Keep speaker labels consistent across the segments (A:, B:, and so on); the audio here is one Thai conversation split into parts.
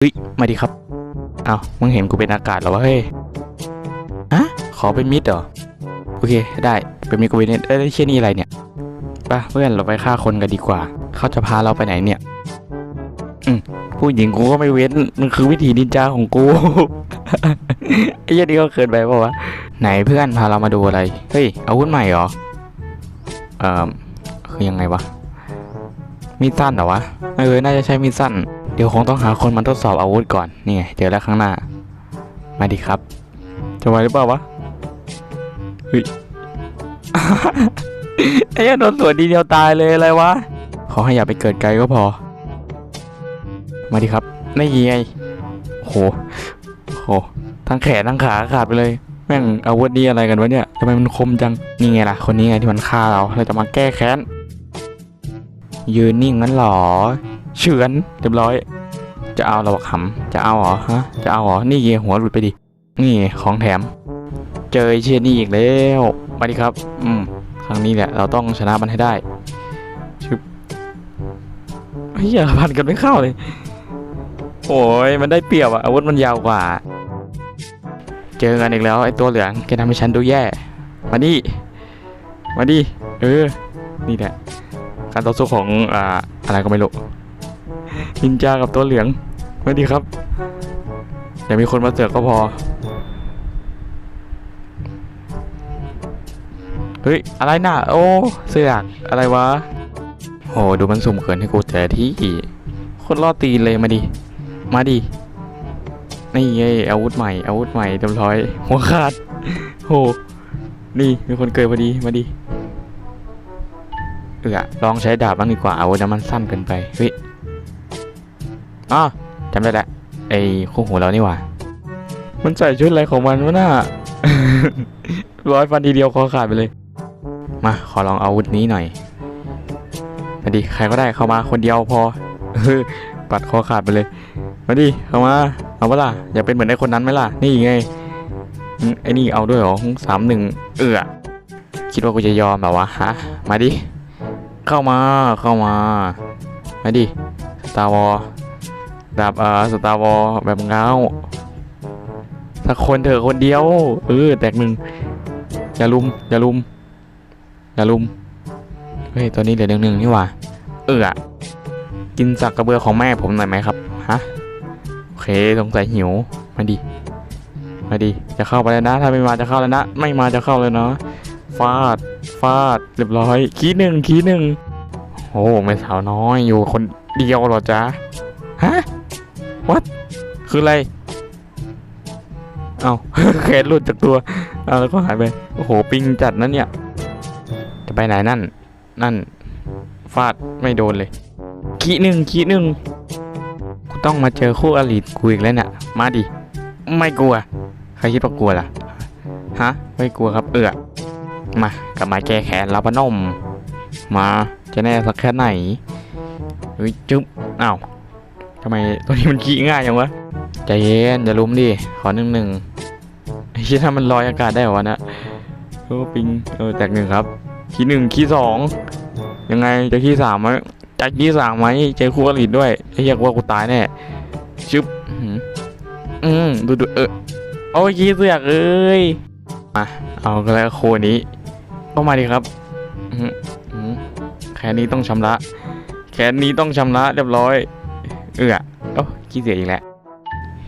A: เฮ้ย มาดิครับ เอามึงเห็นกูเป็นอากาศหรอวะ เฮ้ย ฮะ ขอเป็นมิดเหรอ โอเค ได้ เป็นมิดกูเป็นเน็ตเอ้ยเชี่ยนี่อะไรเนี่ยไปเพื่อนเราไปฆ่าคนกันดีกว่า เขาจะพาเราไปไหนเนี่ย อืมผู้หญิงกูก็ไม่เว้น มันคือวิธีนินจาของกู ไอ้เหี้ยนี่ก็เกินไปปล่าวะ ไหนเพื่อนพาเรามาดูอะไร เฮ้ย อาวุธใหม่เหรอ เอ่อ คือยังไงวะ มีดสั้นเหรอวะเออน่าจะใช้มีดสั้น เดี๋ยวคงต้องหาคนมาทดสอบอาวุธก่อนนี่ไงเจอแล้วข้างหน้า มาดิครับ จะไหวหรือเปล่าวะเฮ้ยไอ้เหี้ยโดนสวนดีเดียวตายเลยอะไรวะขอให้อย่าไปเกิดไกลก็พอ มาดิครับไม่ยีไงโอ้โหโอ้โหทั้งแขนทั้งขาขาดไปเลยแม่งอาวุธนี่อะไรกันวะเนี่ยทำไมมันคมจังนี่ไงล่ะคนนี้ไงที่มันฆ่าเราเราจะมาแก้แค้น ยืนนิ่งงั้นหรอ เฉือนเรียบร้อย จะเอาเราบักหำจะเอาเหรอฮะ จะเอาเหรอ นี่ไงหัวหลุดไปดิ นี่ของแถม เจอเชียนี่อีกแล้วมาดิครับ อืม ครั้งนี้แหละเราต้องชนะมันให้ได้ชึบเฮ้ยอย่าพันกันไม่เข้าเลย โอ้ยมันได้เปรียบอะอาวุธมันยาวกว่า เจอกันอีกแล้วไอ้ตัวเหลืองแกทำให้ฉันดูแย่ มาดิ มาดิ เออ นี่แหละ การต่อสู้ของอ่าอะไรก็ไม่รู้นินจากับตัวเหลืองมาดิครับอย่ามีคนมาเสือกก็พอ เฮ้ย อะไรน่ะ โอ้เสือกอะไรวะโหดูมันสุ่มเกินให้กูเจอที่คนล่อตีนเลยมาดิ มาดิ นี่ไงอาวุธใหม่อาวุธใหม่เรียบร้อย หัวขาดโหนี่มีคนเกิดพอดีมาดิ เออลองใช้ดาบบ้างดีกว่าอาวุธนั้นมันสั้นเกินไปเฮ้ยอ๋อจำได้แล้วไอ้คู่หูเรานี่หว่า มันใส่ชุดอะไรของมันวะน่ะร้อยฟันทีเดียวคอขาดไปเลย มาขอลองอาวุธนี้หน่อยมาดิใครก็ได้เข้ามาคนเดียวพอเออปัดคอขาดไปเลย มาดิเข้ามา เอาเปะล่าอย่าเป็นเหมือนไอ้คนนั้นไหมล่ะ นี่ไงอืมไอ้นี่เอาด้วยเหรอสามหนึ่งเอือคิดว่ากูจะยอมแบบวะฮะ มาดิ เข้ามาเข้ามามาดิสตาร์วอลดาบเอ่อสตาร์วอลแบบเงาสักคนเถอะคนเดียว เออแตกหนึ่งอย่าลุมอย่าลุมอย่าลุมเฮ้ยตัวนี้เหลือหนึ่งหนึ่งนี่หว่าเออกินสักกระเบือของแม่ผมหน่อยไหมครับฮะโอเคสงสัยหิวมาดิมาดิจะเข้าไปแล้วนะ ถ้าไม่มาจะเข้าแล้วนะ ไม่มาจะเข้าเลยเนาะ ฟาด ฟาด เรียบร้อยคีหนึ่งคีหนึ่งโอ้ไม่สาวน้อยอยู่คนเดียวหรอจ๊ะ ฮะวัดคืออะไร เอาแขนหลุดจากตัวเอาแล้วก็หายไป โอ้โห ปิงจัดนั่นเนี่ย จะไปไหนนั่น นั่น ฟาดไม่โดนเลย ขี้หนึ่งขี้หนึ่งกูต้องมาเจอคู่อริกูอีกแล้วเนี่ยมาดิ ไม่กลัว ใครคิดว่ากลัวล่ะ ฮะ ไม่กลัวครับ เอือ มากลับมาแก้แค้นแล้วพนม มาจะแน่สักแค่ไหนเฮ้ยจุ๊บอ้าวทำไมตัวนี้มันขี้ง่ายจังวะใจเย็นอย่าลุ้มดิขอหนึ่งหนึ่งไอ้เชี่ยถ้ามันลอยอากาศได้เหรอวะนะโอ้ปิงเออแตกหนึ่งครับขี้หนึ่งขี้สองยังไงจะขี้สามไหมจะขี้สามไหมเจอคู่อริด้วยไอ้เหี้ยกว่ากูตายแน่ชึบอืมดูดูเออโอ้ยขี้เสือกเอ้ยมาเอากันแล้วโคนี้ ก็มาดิครับแค่นี้ต้องชำระ แค่นี้ต้องชำระเรียบร้อย เออโอ้ขี้เสือกอีกแล้ว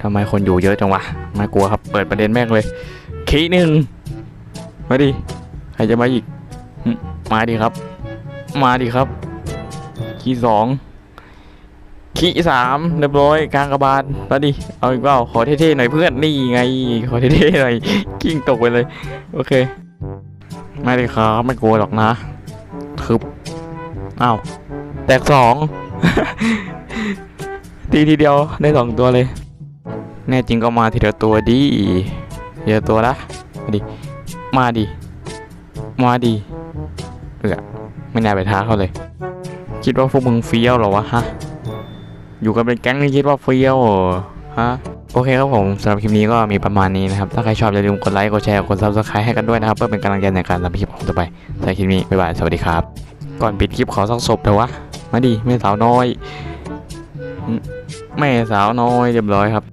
A: ทำไมคนอยู่เยอะจังวะไม่กลัวครับ เปิดประเด็นแม่งเลยขี้หนึ่งมาดิใครจะมาอีก มาดิครับ มาดิครับ ขี้สองขี้สามเรียบร้อยกลางกระบาลมาดิเอาอีกเปล่าขอเท่ๆหน่อยเพื่อนนี่ไง ขอเท่ๆหน่อยกิ้งตกไปเลย โอเค ไม่ดิครับ ไม่กลัวหรอกนะคืออ้าว แตกสอง ตีทีเดียวได้สองตัวเลย แน่จริงก็มาทีเดียวตัวดีเดียวตัวละมาดิ มาดิ มาดิ เออไม่น่าไปท้าเขาเลย คิดว่าพวกมึงเฟี้ยวหรอวะฮะ อยู่กันเป็นแก๊งนี่คิดว่าเฟี้ยวเหรอฮะ โอเคครับผมสำหรับคลิปนี้ก็มีประมาณนี้นะครับ ถ้าใครชอบอย่าลืมกดไลค์ กดแชร์ กด subscribe ให้กันด้วยนะครับ เพื่อเป็นกำลังใจในการทำคลิปของต่อไปสำหรับคลิปนี้ บ๊ายบาย สวัสดีครับ ก่อนปิดคลิปขอสักศพเถอะวะ มาดิแม่สาวน้อย แม่สาวน้อยเรียบร้อยครับ